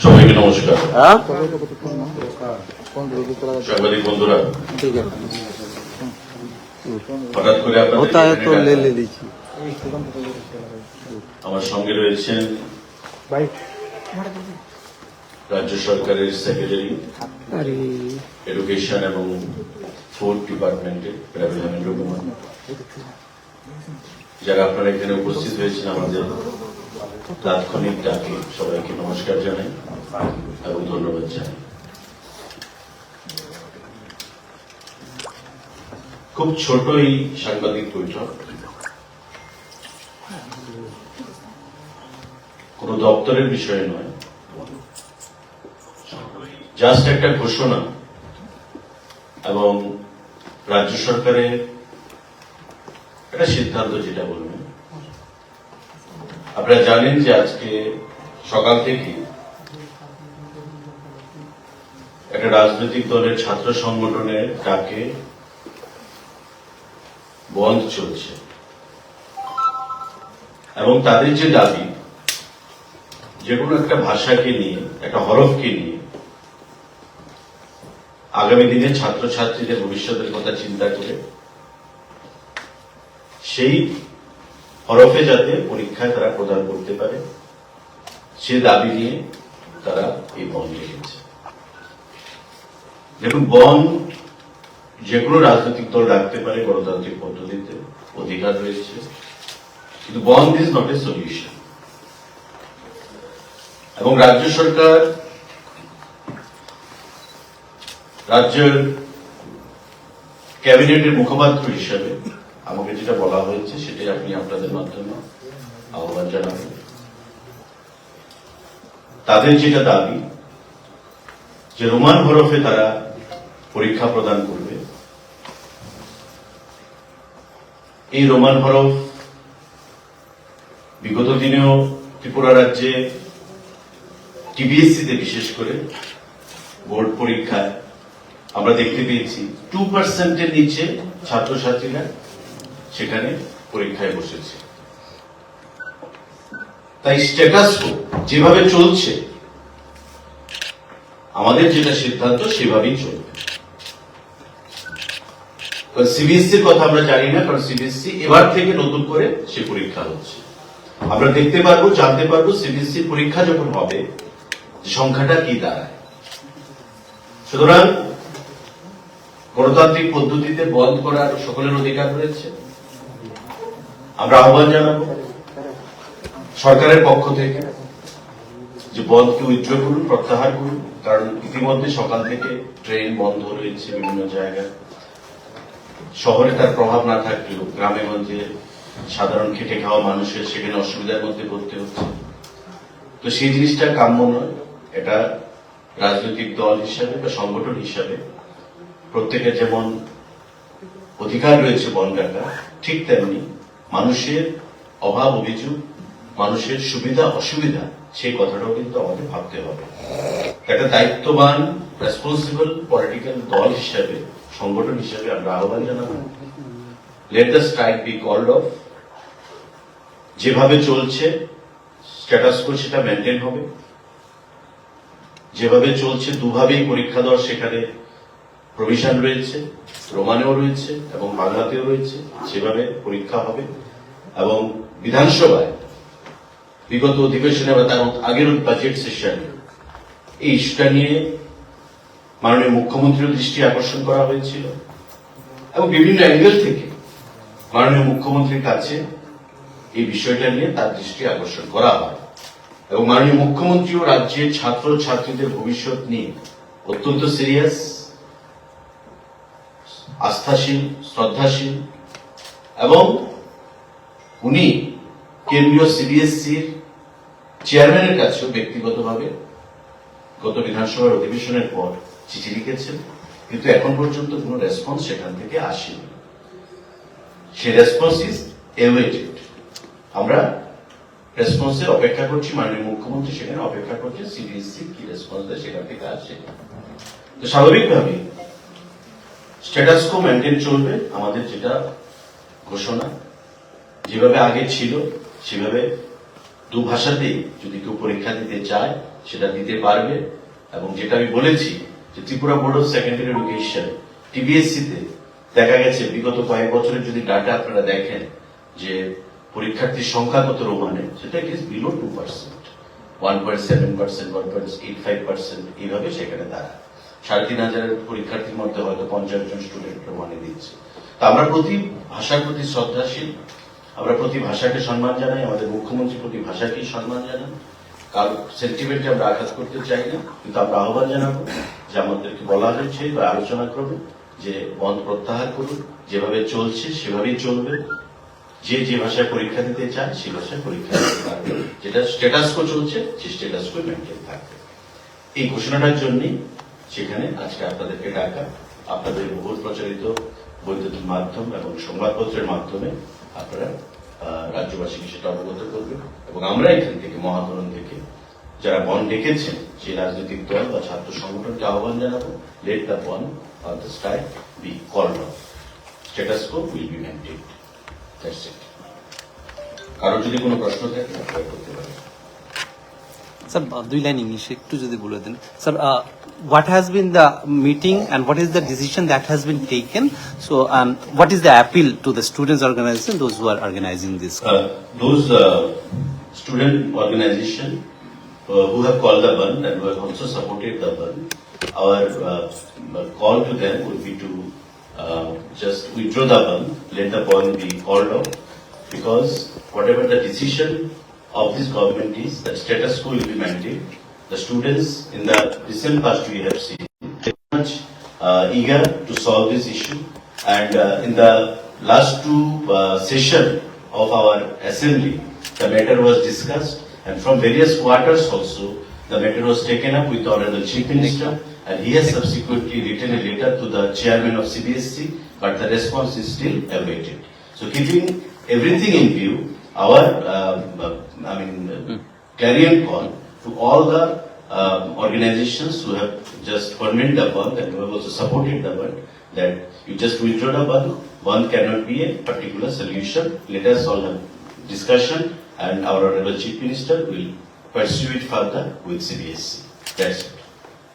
সবাইকে নমস্কার। সাংবাদিক বন্ধুরা হঠাৎ করে আপনাদের আমার সঙ্গে রয়েছেন রাজ্য সরকারের সেক্রেটারি এডুকেশন এবং ফুড ডিপার্টমেন্টের যারা আপনারা এখানে উপস্থিত হয়েছেন আমাদের তাৎক্ষণিক ডাকে সবাইকে নমস্কার জানাই এবং ধন্যবাদ জানাই। খুব ছোট এই সাংবাদিক বৈঠক। কোন দপ্তরের বিষয় নয়। জাস্ট একটা ঘোষণা এবং রাজ্য সরকারের একটা সিদ্ধান্ত যেটা বলবেন আপনারা জানেন যে আজকে সকাল থেকে একটা রাজনৈতিক দলের ছাত্র সংগঠনের ডাকে বন্ধ চলছে। এবং তাদের যে দাবি, যে কোনো একটা ভাষাকে নিয়ে, একটা হরফকে নিয়ে আগামী দিনে ছাত্রছাত্রীদের ভবিষ্যতের কথা চিন্তা করে সেই হরফে যাতে পরীক্ষায় তারা প্রদান করতে পারে, সে দাবি নিয়ে তারা এই বন রেখেছে দেখুন, বন যে কোনো রাজনৈতিক দল রাখতে পারে গণতান্ত্রিক পদ্ধতিতে, অধিকার রয়েছে, কিন্তু বন্ধ ইজ নট এ সলিউশন এবং রাজ্য সরকার, রাজ্যের ক্যাবিনেটের মুখপাত্র হিসেবে আমাকে যেটা বলা হয়েছে আপনি আপনাদের মাধ্যমে আহ্বান জানাবেন। তাদের যেটা দাবি, যে রোমান হরফে তারা পরীক্ষা প্রদান করবে, এই রোমান হরফ বিগত দিনেও ত্রিপুরা রাজ্যে টিবিএসসিতে বিশেষ করে বোর্ড পরীক্ষায় আমরা দেখতে পেয়েছি টু পার্সেন্টের নিচে ছাত্রছাত্রীরা সেখানে পরীক্ষায় বসেছে। তাই স্ট্যাটাস যেভাবে চলছে, আমাদের যেটা সিদ্ধান্ত সেভাবেই চলবে। সিবিএসসির কথা আমরা জানি না, কারণ সিবিএসসি এবার থেকে নতুন করে সে পরীক্ষা হচ্ছে। আমরা দেখতে পারব, জানতে পারব সিবিএসসি পরীক্ষা যখন হবে সংখ্যাটা কি দাঁড়ায়। সুতরাং গণতান্ত্রিক পদ্ধতিতে বন্ধ করার সকলের অধিকার রয়েছে। আমরা আহ্বান জানাব সরকারের পক্ষ থেকে যে বন্ধকে উইথড্র করুন, প্রত্যাহার করুন। কারণ ইতিমধ্যে সকাল থেকে ট্রেন বন্ধ রয়েছে বিভিন্ন জায়গায়। শহরে তার প্রভাব না থাকলেও গ্রামে গঞ্জে সাধারণ খেটে খাওয়া মানুষের সেখানে অসুবিধার মধ্যে পড়তে হচ্ছে। তো সেই জিনিসটা কাম্য নয়। এটা রাজনৈতিক দল হিসাবে বা সংগঠন হিসাবে প্রত্যেকের যেমন অধিকার রয়েছে বন ঠিক তেমনি মানুষের অভাব, অভিযোগ, মানুষের সুবিধা, অসুবিধা, সেই কথাটাও কিন্তু আমাদের ভাবতে হবে। একটা দায়িত্ববান রেসপন্সিবল পলিটিক্যাল দল হিসাবে, সংগঠন হিসাবে আমরা আহ্বান জানাব। Let the strike be called off যেভাবে চলছে স্ট্যাটাস কো সেটা মেনটেন হবে। যেভাবে চলছে, দুভাবেই পরীক্ষা দেওয়ার সেখানে প্রভিশন রয়েছে, রোমানেও রয়েছে এবং বাংলাতেও রয়েছে সেভাবে পরীক্ষা হবে। এবং বিধানসভায় বিগত অধিবেশনে বা তার আগের বাজেট সেশনে এই ইস্যুটা নিয়ে মাননীয় মুখ্যমন্ত্রীর দৃষ্টি আকর্ষণ করা হয়েছিল। এবং বিভিন্ন অ্যাঙ্গেল থেকে মাননীয় মুখ্যমন্ত্রীর কাছে এই বিষয়টা নিয়ে তার দৃষ্টি আকর্ষণ করা হয়। এবং মাননীয় মুখ্যমন্ত্রী ও রাজ্যের ছাত্র ছাত্রীদের ভবিষ্যৎ নিয়ে অত্যন্ত সিরিয়াস আস্থাশীল, শ্রদ্ধাশীল এবং উনি কেন্দ্রীয় সিবিএসসির চেয়ারম্যানের কাছেও ব্যক্তিগতভাবে গত বিধানসভার অধিবেশনের পর চিঠি লিখেছেন, কিন্তু এখন পর্যন্ত কোনো রেসপন্স সেখান থেকে আসেনি। সে রেসপন্স ইজ এওয়েটেড আমরা রেসপন্সের অপেক্ষা করছি, মাননীয় মুখ্যমন্ত্রী সেখানে অপেক্ষা করছে, সিবিএসসি কি রেসপন্স দেয় সেখান থেকে আসে তো স্বাভাবিকভাবে স্ট্যাটাস কো মেনটেন চলবে, আমাদের যেটা ঘোষণা, যেভাবে আগে ছিল, সেভাবে দু ভাষাতেই যদি কেউ পরীক্ষা দিতে চায়, সেটা দিতে পারবে। এবং যেটা আমি বলেছি, যে Tripura board of secondary education TBSE তে দেখা গেছে, বিগত কয়েক বছরের যদি ডাটা আপনারা দেখেন, যে পরীক্ষার্থীর সংখ্যা কত রোমানে সেটা is below two percent one point seven percent one point eight five percent এইভাবে সেখানে দাঁড়ায়। সাড়ে তিন হাজারের পরীক্ষার্থীর মধ্যে হয়তো পঞ্চাশ জন স্টুডেন্ট রোমানে দিচ্ছে। তা আমরা প্রতি ভাষার প্রতি শ্রদ্ধাশীল, আমরা প্রতি ভাষাকে সম্মান জানাই, আমাদের মুখ্যমন্ত্রী প্রতি ভাষাকেই সম্মান জানান। কারও সেন্টিমেন্টে আমরা আঘাত করতে চাই না, কিন্তু আমরা আহ্বান জানাব যে আমাদেরকে বলা হয়েছে বা আলোচনা করবে যে বন্ধ প্রত্যাহার করুন, যেভাবে চলছে সেভাবেই চলবে। যে যে ভাষায় পরীক্ষা দিতে চায় সে ভাষায় পরীক্ষা দিতে পারবে। যেটা স্ট্যাটাস কো চলছে, সেই স্ট্যাটাস কো মেনটেন থাকবে। এই ঘোষণাটার জন্যই সেখানে আজকে আপনাদেরকে ডাকা, আপনাদের বহুল প্রচারিত বৈদ্যুতিক মাধ্যম এবং সংবাদপত্রের মাধ্যমে আপনারা রাজ্যবাসীকে সেটা অবগত করবেন এবং আমরা এখান থেকে, মহাকরণ থেকে যারা বন ডেকেছেন, সেই রাজনৈতিক দল বা ছাত্র সংগঠনকে আহ্বান জানাব let the bandh on the sky be call status quo will be maintain it কারও যদি কোনো প্রশ্ন থাকে, আপনারা করতে পারেন। স্যার দুই লাইন ইংলিশে একটু যদি বলে দেন sir what has been the meeting and what is the decision that has been taken so and what is the appeal to the students organisation those who are organising this uh, those uh, student organization uh, who have called the band and who have also supported the band, our uh, call to them would be to uh, just withdraw the band, let the band be called off, because whatever the decision of this government is, the status quo will be maintained. The students in the recent past we have seen very much uh, eager to solve this issue. And uh, in the last two uh, session of our assembly, the matter was discussed, and from various quarters also, the matter was taken up with Honorable Chief Minister, and he has subsequently written a letter to the chairman of CBSC, but the response is still awaited. So keeping everything in view, our, uh, I mean, uh, clarion call to all the um, organizations who have just permitted the bond and who have also supported the bond that you just withdraw the bond. Bond cannot be a particular solution. Let us all have discussion and our honorable chief minister will pursue it further with CBSC. That's it.